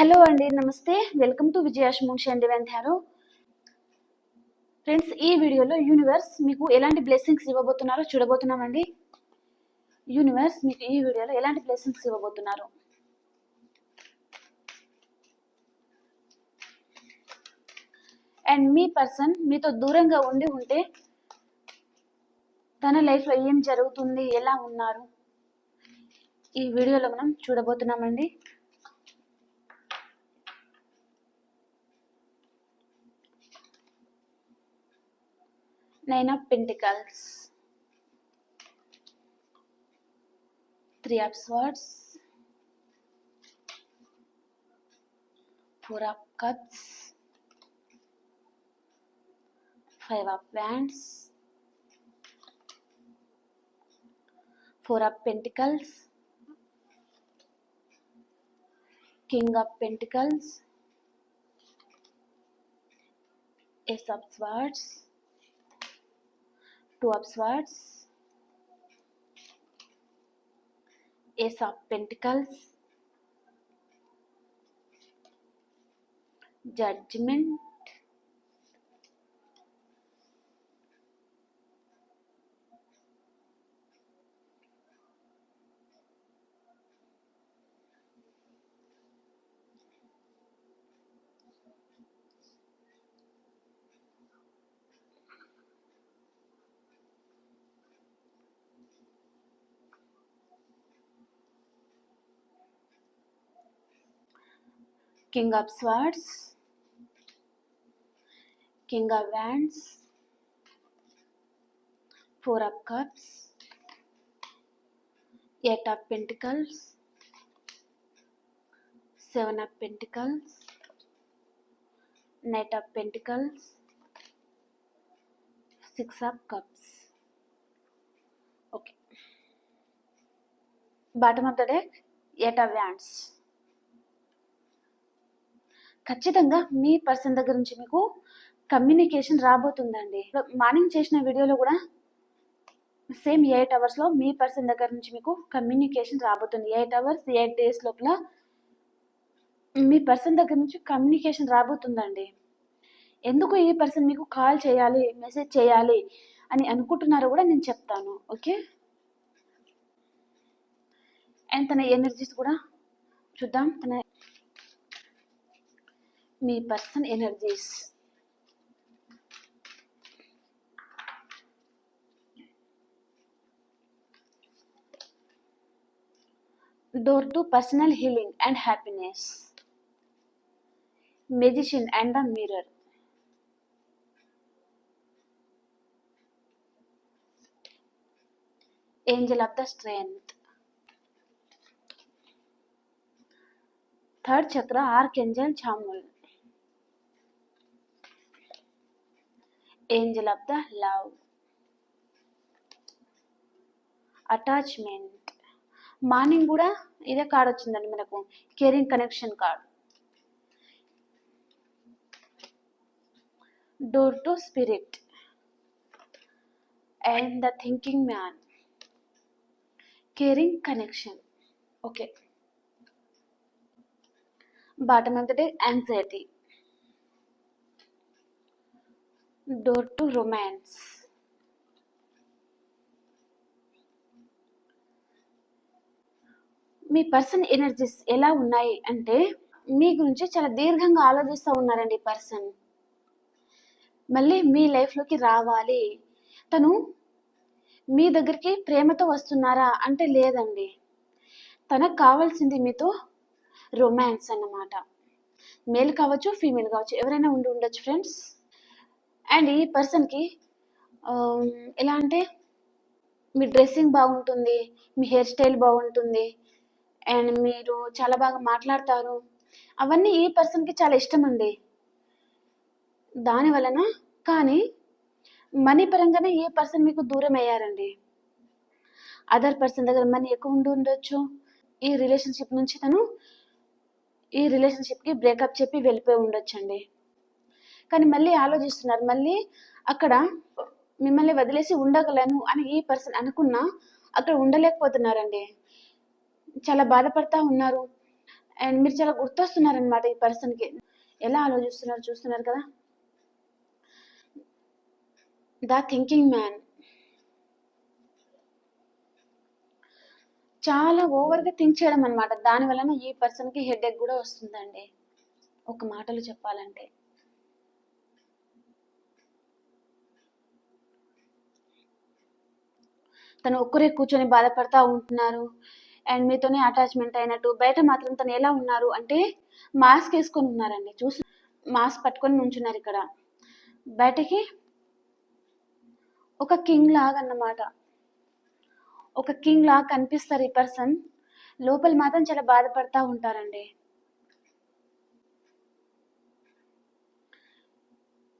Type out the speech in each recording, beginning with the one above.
Hello అండి నమస్తే. Welcome to విజయాష్ moon అండి వెంటారు ఫ్రెండ్స్ ఈ వీడియోలో యూనివర్స్ మీకు ఎలాంటి బ్లెస్సింగ్స్ ఇవ్వబోతున్నారో చూడబోతున్నామండి. యూనివర్స్ మీకు ఈ వీడియోలో ఎలాంటి బ్లెస్సింగ్స్ ఇవ్వబోతున్నారు? అండ్ మీ పర్సన్ మీతో దూరంగా ఉండి ఉంటే తన లైఫ్లో ఏం జరుగుతుంది ఎలా ఉన్నారు? ఈ వీడియోలో మనం చూడబోతున్నామండి. Nine of pentacles. Three of swords. Four of cups. Five of wands. Four of pentacles. King of pentacles. Ace of swords 2 upswards, Ace of Pentacles, Judgment, king of swords. King of wands. Four of cups. Eight of pentacles. Seven of pentacles. Knight of pentacles. Six of cups. Okay. Bottom of the deck eight of wands ఖచ్చితంగా మీ person దగ్గర నుంచి మీకు communication రాబోతుందండి. Morning చేసిన వీడియోలో కూడా same eight అవర్స్లో మీ person దగ్గర నుంచి మీకు కమ్యూనికేషన్ రాబోతుంది. ఎయిట్ అవర్స్ ఎయిట్ డేస్ లోపల మీ పర్సన్ దగ్గర నుంచి కమ్యూనికేషన్ రాబోతుందండి. ఎందుకు ఈ పర్సన్ మీకు కాల్ చేయాలి మెసేజ్ చేయాలి అని అనుకుంటున్నారో కూడా నేను చెప్తాను. ఓకే? అండ్ తన ఎనర్జీస్ కూడా చూద్దాం. తన మీ person energies door to personal healing and happiness magician and the mirror angel of the strength third chakra archangel Chamuel Angel of the love attachment morning కూడా ఇదే కార్డ్ వచ్చిందండి మనకు. Caring connection card door to spirit and the thinking man caring connection okay bottom అంతటి day anxiety door to romance me person energies ఎలా ఉన్నాయి అంటే మీ గురించి చాలా దీర్ఘంగా ఆలోచిస్తూ ఉన్నారండి ఈ పర్సన్. మళ్ళీ మీ లైఫ్లోకి రావాలి. తను మీ దగ్గరికి ప్రేమతో వస్తున్నారా అంటే లేదండి. తనకు కావాల్సింది మీతో రొమాన్స్ అన్నమాట. మేల్ కావచ్చు ఫీమేల్ కావచ్చు ఎవరైనా ఉండి ఉండొచ్చు ఫ్రెండ్స్ అండ్ ఈ పర్సన్కి um, ఎలా అంటే మీ డ్రెస్సింగ్ బాగుంటుంది మీ హెయిర్ స్టైల్ బాగుంటుంది అండ్ మీరు చాలా బాగా మాట్లాడతారు. అవన్నీ ఈ పర్సన్కి చాలా ఇష్టం అండి. దాని వలన కానీ మనీ పరంగానే ఏ పర్సన్ మీకు దూరం అయ్యారండి. అదర్ పర్సన్ దగ్గర మనీ ఎక్కువ ఉండి ఉండొచ్చు. ఈ రిలేషన్షిప్ నుంచి తను ఈ రిలేషన్షిప్కి బ్రేకప్ చెప్పి వెళ్ళిపోయి ఉండొచ్చండి. కానీ మళ్ళీ ఆలోచిస్తున్నారు. మళ్ళీ అక్కడ మిమ్మల్ని వదిలేసి ఉండగలను అని ఈ పర్సన్ అనుకున్నా అక్కడ ఉండలేకపోతున్నారండి. చాలా బాధపడతా ఉన్నారు. అండ్ మీరు చాలా గుర్తొస్తున్నారనమాట ఈ పర్సన్కి. ఎలా ఆలోచిస్తున్నారు చూస్తున్నారు కదా? The thinking man. చాలా ఓవర్గా థింక్ చేయడం అనమాట దాని వలన ఈ పర్సన్కి హెడ్ ఎక్ కూడా వస్తుందండి. ఒక మాటలు చెప్పాలంటే. తను ఒక్కరే కూర్చొని బాధపడతా ఉంటున్నారు. అండ్ మీతోనే అటాచ్మెంట్ అయినట్టు బయట మాత్రం తను ఎలా ఉన్నారు అంటే మాస్క్ వేసుకొని ఉన్నారండి. చూసి మాస్క్ పట్టుకొని నుంచున్నారు ఇక్కడ. బయటకి ఒక కింగ్ లాగా అన్నమాట. ఒక కింగ్ లాగా కనిపిస్తారు ఈ పర్సన్. లోపల మాత్రం చాలా బాధపడతా ఉంటారండి.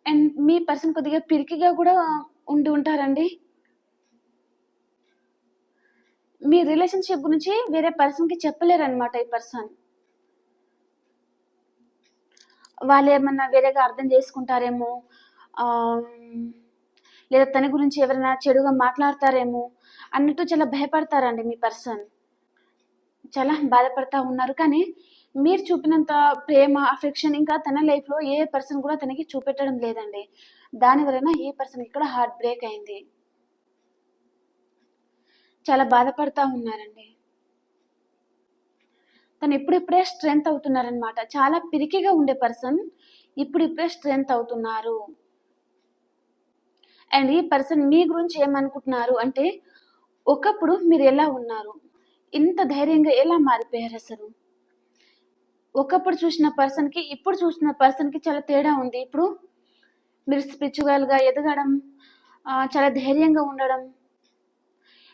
అండ్ మీ పర్సన్ కొద్దిగా పిరికిగా కూడా ఉండి ఉంటారండి. మీ రిలేషన్షిప్ గురించి వేరే పర్సన్కి చెప్పలేరు అనమాట ఈ పర్సన్. వాళ్ళు ఏమన్నా వేరేగా అర్థం చేసుకుంటారేమో లేదా తన గురించి ఎవరైనా చెడుగా మాట్లాడతారేమో అన్నట్టు చాలా భయపడతారండి మీ పర్సన్. చాలా బాధపడతా ఉన్నారు. కానీ మీరు చూపినంత ప్రేమ అఫెక్షన్ ఇంకా తన లైఫ్లో ఏ పర్సన్ కూడా తనకి చూపెట్టడం లేదండి. దాని వలన ఏ పర్సన్ ఇక్కడ హార్ట్ బ్రేక్ అయింది. చాలా బాధపడతా ఉన్నారండి. తను ఇప్పుడిప్పుడే స్ట్రెంగ్త్ అవుతున్నారనమాట చాలా పిరికిగా ఉండే పర్సన్ ఇప్పుడిప్పుడే స్ట్రెంగ్త్ అవుతున్నారు. అండ్ ఈ పర్సన్ మీ గురించి ఏమనుకుంటున్నారు అంటే ఒకప్పుడు మీరు ఎలా ఉన్నారు? ఇంత ధైర్యంగా ఎలా మారిపోయారు అసలు? ఒకప్పుడు చూసిన పర్సన్కి ఇప్పుడు చూసిన పర్సన్కి చాలా తేడా ఉంది. ఇప్పుడు మీరు స్పిరిచువల్గా ఎదగడం చాలా ధైర్యంగా ఉండడం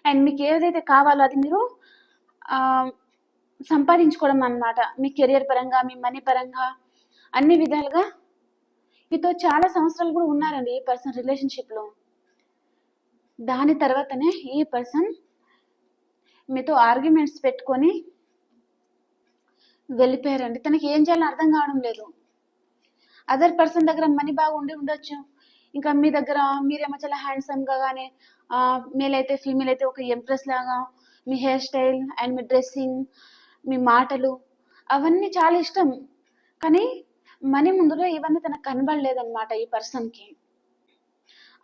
అండ్ మీకు ఏదైతే కావాలో అది మీరు ఆ, సంపాదించుకోవడం అన్నమాట. మీ కెరియర్ పరంగా మీ మనీ పరంగా అన్ని విధాలుగా. మీతో చాలా సంవత్సరాలు కూడా ఉన్నారండి ఈ పర్సన్ రిలేషన్షిప్లో. దాని తర్వాతనే ఈ పర్సన్ మీతో ఆర్గ్యుమెంట్స్ పెట్టుకొని వెళ్ళిపోయారండి. తనకి ఏం చేయాలో అర్థం కావడం లేదు. అదర్ పర్సన్ దగ్గర మనీ బాగా ఉండి ఉండొచ్చు. ఇంకా మీ దగ్గర మీరేమో చాలా హ్యాండ్సమ్గా కానీ మేల్ అయితే ఫీమేల్ అయితే ఒక ఎంప్రెస్ లాగా మీ హెయిర్ స్టైల్ అండ్ మీ డ్రెస్సింగ్ మీ మాటలు అవన్నీ చాలా ఇష్టం. కానీ మనీ ముందులో ఇవన్నీ తనకు కనబడలేదన్నమాట ఈ పర్సన్కి.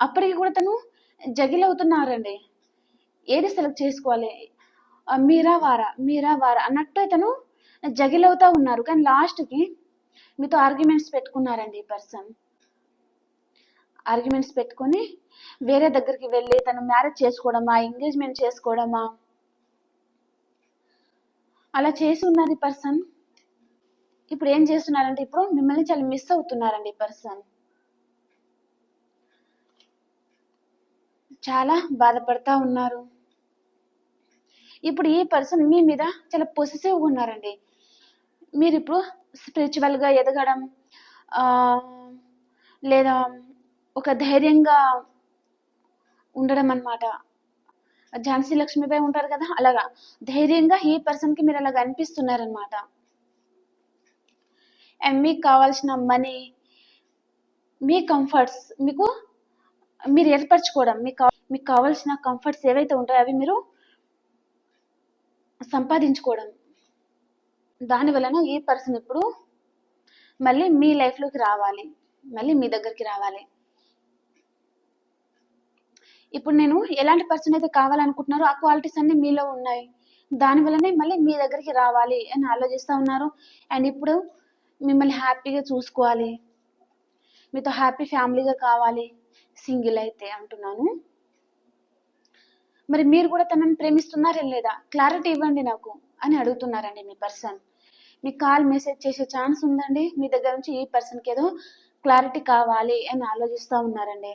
అప్పటికి కూడా తను జగిల్ అవుతున్నారండి ఏది సెలెక్ట్ చేసుకోవాలి? మీరా వారా? మీరా వారా? అన్నట్టు తను జగిల్ అవుతా ఉన్నారు. కానీ లాస్ట్కి మీతో ఆర్గ్యుమెంట్స్ పెట్టుకున్నారండి ఈ పర్సన్. ఆర్గ్యుమెంట్స్ పెట్టుకొని వేరే దగ్గరికి వెళ్ళి తను మ్యారేజ్ చేసుకోవడమా ఎంగేజ్మెంట్ చేసుకోవడమా? అలా చేసి ఉన్నారు ఈ పర్సన్ ఇప్పుడు ఏం చేస్తున్నారంటే ఇప్పుడు మిమ్మల్ని చాలా మిస్ అవుతున్నారండి ఈ పర్సన్ చాలా బాధపడతా ఉన్నారు. ఇప్పుడు ఈ పర్సన్ మీ మీద చాలా పొసెసివ్గా ఉన్నారండి. మీరు ఇప్పుడు స్పిరిచువల్గా ఎదగడం లేదా ఒక ధైర్యంగా ఉండడం అనమాట ఝాన్సీ లక్ష్మీబాయి ఉంటారు కదా అలాగా. ధైర్యంగా ఈ పర్సన్కి మీరు అలాగ అనిపిస్తున్నారనమాట అండ్ మీకు కావాల్సిన మనీ మీ కంఫర్ట్స్ మీకు మీరు ఏర్పరచుకోవడం మీకు మీకు కావాల్సిన కంఫర్ట్స్ ఏవైతే ఉంటాయో అవి మీరు సంపాదించుకోవడం. దాని వలన ఈ పర్సన్ ఇప్పుడు మళ్ళీ మీ లైఫ్లోకి రావాలి. మళ్ళీ మీ దగ్గరికి రావాలి. ఇప్పుడు నేను ఎలాంటి పర్సన్ అయితే కావాలనుకుంటున్నారో ఆ క్వాలిటీస్ అన్ని మీలో ఉన్నాయి. దాని వల్లనే మళ్ళీ మీ దగ్గరికి రావాలి అని ఆలోచిస్తూ ఉన్నారు. అండ్ ఇప్పుడు మిమ్మల్ని హ్యాపీగా చూసుకోవాలి. మీతో హ్యాపీ ఫ్యామిలీగా కావాలి. సింగిల్ అయితే అంటున్నాను. మరి మీరు కూడా తనని ప్రేమిస్తున్నారా లేదా? క్లారిటీ ఇవ్వండి నాకు అని అడుగుతున్నారండి మీ పర్సన్ మీకు కాల్ మెసేజ్ చేసే ఛాన్స్ ఉందండి. మీ దగ్గర నుంచి ఈ పర్సన్కి ఏదో క్లారిటీ కావాలి అని ఆలోచిస్తూ ఉన్నారండి.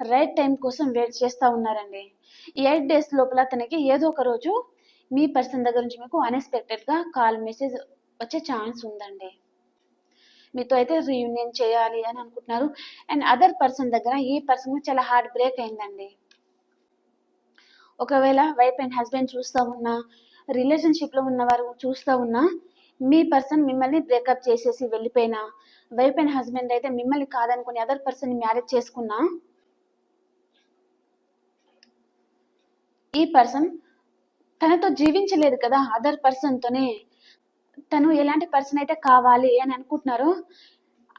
రైట్ టైం కోసం వెయిట్ చేస్తూ ఉన్నారండి. ఈ ఎయిట్ డేస్ లోపల తనకి ఏదో ఒక రోజు మీ పర్సన్ దగ్గర నుంచి మీకు అన్ఎక్స్పెక్టెడ్గా కాల్ మెసేజ్ వచ్చే ఛాన్స్ ఉందండి. మీతో అయితే రీయూనియన్ చేయాలి అని అనుకుంటున్నారు. అండ్ అదర్ పర్సన్ దగ్గర ఈ పర్సన్ చాలా హార్ట్ బ్రేక్ అయిందండి. ఒకవేళ వైఫ్ అండ్ హస్బెండ్ చూస్తూ ఉన్నా రిలేషన్షిప్లో ఉన్నవారు చూస్తూ ఉన్నా మీ పర్సన్ మిమ్మల్ని బ్రేకప్ చేసేసి వెళ్ళిపోయినా వైఫ్ అండ్ హస్బెండ్ అయితే మిమ్మల్ని కాదనుకుని అదర్ పర్సన్ మ్యారేజ్ చేసుకున్నా ఈ పర్సన్ తనతో జీవించలేదు కదా అదర్ పర్సన్తోనే తను ఎలాంటి పర్సన్ అయితే కావాలి అని అనుకుంటున్నారో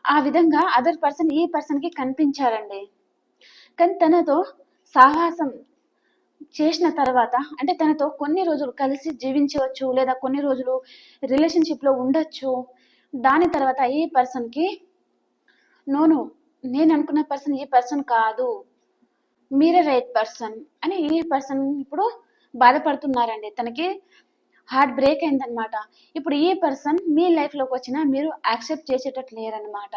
ఆ విధంగా అదర్ పర్సన్ ఈ పర్సన్కి కనిపించారండి. కానీ తనతో సాహసం చేసిన తర్వాత అంటే తనతో కొన్ని రోజులు కలిసి జీవించవచ్చు లేదా కొన్ని రోజులు రిలేషన్షిప్లో ఉండొచ్చు దాని తర్వాత ఈ పర్సన్కి నోను నేను అనుకున్న పర్సన్ ఈ పర్సన్ కాదు. మీరే రైట్ పర్సన్ అని ఈ పర్సన్ ఇప్పుడు బాధపడుతున్నారండి. తనకి హార్ట్ బ్రేక్ అయిందనమాట ఇప్పుడు ఈ పర్సన్ మీ లైఫ్లోకి వచ్చినా మీరు యాక్సెప్ట్ చేసేటట్టు లేరనమాట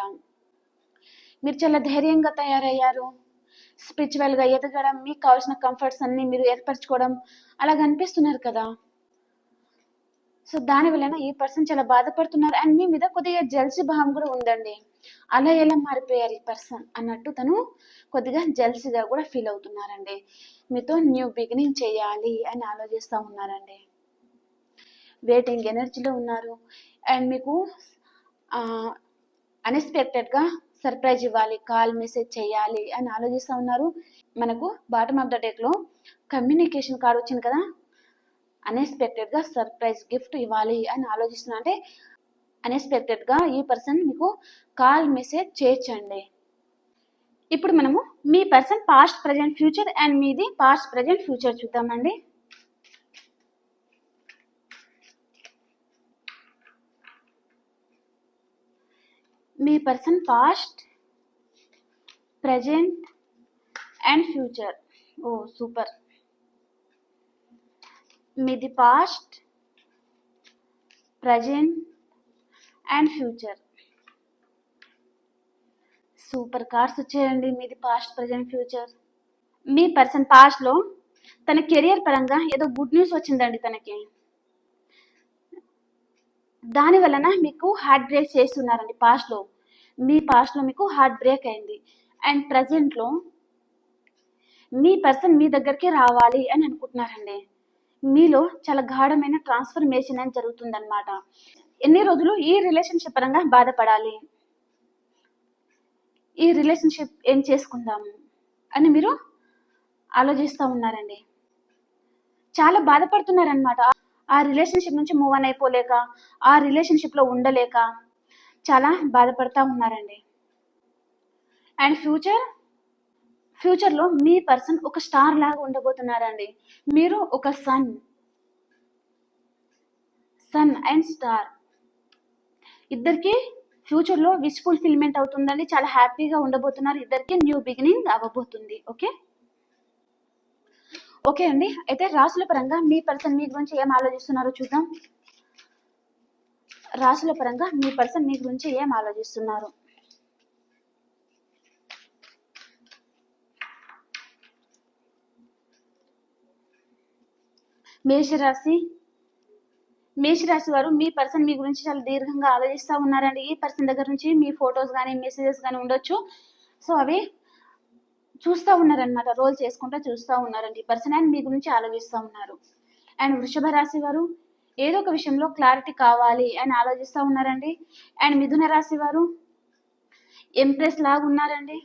మీరు చాలా ధైర్యంగా తయారయ్యారు. స్పిరిచువల్గా ఎదగడం మీకు కావాల్సిన కంఫర్ట్స్ అన్నీ మీరు ఏర్పరచుకోవడం అలాగ అనిపిస్తున్నారు కదా. సో దాని వలన ఈ పర్సన్ చాలా బాధపడుతున్నారు? అండ్ మీ మీద కొద్దిగా జల్సీ భావం కూడా ఉందండి. అలా ఎలా మారిపోయారు ఈ పర్సన్ అన్నట్టు తను కొద్దిగా జల్సీగా కూడా ఫీల్ అవుతున్నారండి. మీతో న్యూ బిగినింగ్ చేయాలి అని ఆలోచిస్తూ ఉన్నారండి. వెయిటింగ్ ఎనర్జీలో ఉన్నారు. అండ్ మీకు అన్ఎక్స్పెక్టెడ్గా సర్ప్రైజ్ ఇవ్వాలి కాల్ మెసేజ్ చేయాలి అని ఆలోచిస్తూ ఉన్నారు. మనకు బాటమ్ ఆఫ్ ద డేక్లో కమ్యూనికేషన్ కార్డ్ వచ్చింది కదా అన్ఎక్స్పెక్టెడ్గా సర్ప్రైజ్ గిఫ్ట్ ఇవ్వాలి అని ఆలోచిస్తున్నా. అంటే అన్ఎక్స్పెక్టెడ్గా ఈ పర్సన్ మీకు కాల్ మెసేజ్ చేయొచ్చండి. ఇప్పుడు మనము మీ person past present future and మీది పాస్ట్ ప్రజెంట్ ఫ్యూచర్ చూద్దామండి. మీ person past present and future oh super మీది past present and future. Super cards వచ్చాయండి. మీది పాస్ట్ ప్రజెంట్ ఫ్యూచర్. మీ పర్సన్ పాస్ట్లో తన కెరియర్ పరంగా ఏదో గుడ్ న్యూస్ వచ్చిందండి తనకి. దాని వలన మీకు హార్ట్ బ్రేక్ చేస్తున్నారండి పాస్ట్లో. మీ పాస్ట్లో మీకు హార్ట్ బ్రేక్ అయింది. అండ్ ప్రజెంట్లో మీ పర్సన్ మీ దగ్గరికి రావాలి అని అనుకుంటున్నారండి. మీలో చాలా గాఢమైన ట్రాన్స్ఫర్మేషన్ అని జరుగుతుందన్నమాట. ఎన్ని రోజులు ఈ రిలేషన్షిప్ పరంగా బాధపడాలి? ఈ రిలేషన్షిప్ ఏం చేసుకుందాము అని మీరు ఆలోచిస్తూ ఉన్నారండి. చాలా బాధపడుతున్నారనమాట ఆ రిలేషన్షిప్ నుంచి మూవ్ ఆన్ అయిపోలేక ఆ రిలేషన్షిప్లో ఉండలేక చాలా బాధపడతా ఉన్నారండి. అండ్ ఫ్యూచర్ ఫ్యూచర్లో మీ పర్సన్ ఒక స్టార్ లాగా ఉండబోతున్నారండి. మీరు ఒక సన్ సన్ అండ్ స్టార్ ఇద్దరికి ఫ్యూచర్లో విష్ ఫుల్ఫిల్మెంట్ అవుతుందండి. చాలా హ్యాపీగా ఉండబోతున్నారు. ఇద్దరికి న్యూ బిగినింగ్ అవ్వబోతుంది. ఓకే? ఓకే అండి. అయితే రాసుల పరంగా మీ పర్సన్ మీ గురించి ఏం ఆలోచిస్తున్నారో చూద్దాం. రాసుల పరంగా మీ పర్సన్ మీ గురించి ఏం ఆలోచిస్తున్నారు? మేషరాశి? మేషరాశి వారు మీ పర్సన్ మీ గురించి చాలా దీర్ఘంగా ఆలోచిస్తూ ఉన్నారండి. ఈ పర్సన్ దగ్గర నుంచి మీ ఫొటోస్ కానీ మెసేజెస్ కానీ ఉండొచ్చు. సో అవి చూస్తూ ఉన్నారనమాట రోల్ చేసుకుంటూ చూస్తూ ఉన్నారండి. పర్సన్ అండ్ మీ గురించి ఆలోచిస్తూ ఉన్నారు. అండ్ వృషభ రాశి వారు ఏదో ఒక విషయంలో క్లారిటీ కావాలి అని ఆలోచిస్తూ ఉన్నారండి. అండ్ మిథున రాశి వారు ఎంప్రెస్ లాగా ఉన్నారండి.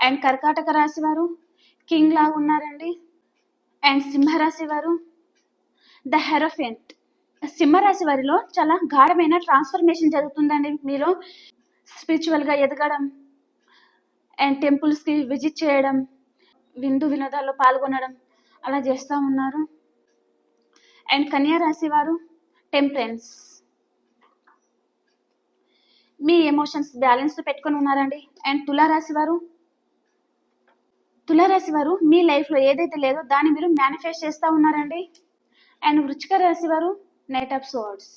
అండ్ కర్కాటక రాశి వారు కింగ్ లాగా ఉన్నారండి. అండ్ సింహరాశి వారు ద హెరోఫెంట్ సింహరాశి వారిలో చాలా గాఢమైన ట్రాన్స్ఫర్మేషన్ జరుగుతుందండి. మీలో స్పిరిచువల్గా ఎదగడం అండ్ టెంపుల్స్కి విజిట్ చేయడం విందు వినోదాల్లో పాల్గొనడం అలా చేస్తూ ఉన్నారు. అండ్ కన్యా రాశి వారు టెంపరెన్స్ మీ ఎమోషన్స్ బ్యాలెన్స్ పెట్టుకొని ఉన్నారండి. అండ్ తులారాశి వారు తులారాశి వారు మీ లైఫ్లో ఏదైతే లేదో దాన్ని మీరు మేనిఫెస్ట్ చేస్తూ ఉన్నారండి. అండ్ వృచ్చిక రాశి వారు నైట్ ఆఫ్ సోర్డ్స్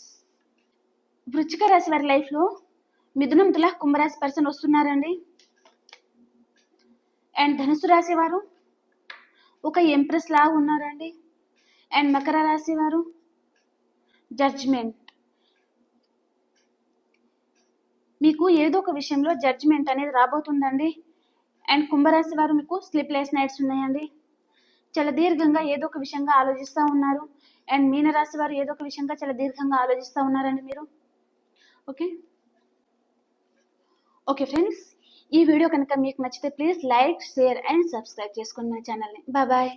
వృచ్చిక రాశి వారి లైఫ్లో మిథునం తుల కుంభరాశి పర్సన్ వస్తున్నారండి. అండ్ ధనుసు రాశి వారు ఒక ఎంప్రెస్ లాగా ఉన్నారండి. అండ్ మకర రాశి వారు జడ్జ్మెంట్ మీకు ఏదో ఒక విషయంలో జడ్జ్మెంట్ అనేది రాబోతుందండి. అండ్ కుంభరాశి వారు మీకు స్లీప్లెస్ నైట్స్ ఉన్నాయండి. చాలా దీర్ఘంగా ఏదో ఒక విషయంగా ఆలోచిస్తూ ఉన్నారు. అండ్ మీనరాశి వారు ఏదో ఒక విషయంగా చాలా దీర్ఘంగా ఆలోచిస్తూ ఉన్నారండి మీరు. ఓకే? ఓకే ఫ్రెండ్స్ ఈ వీడియో కనుక మీకు నచ్చితే please like share and subscribe చేసుకోండి మన ఛానల్ని. Bye bye.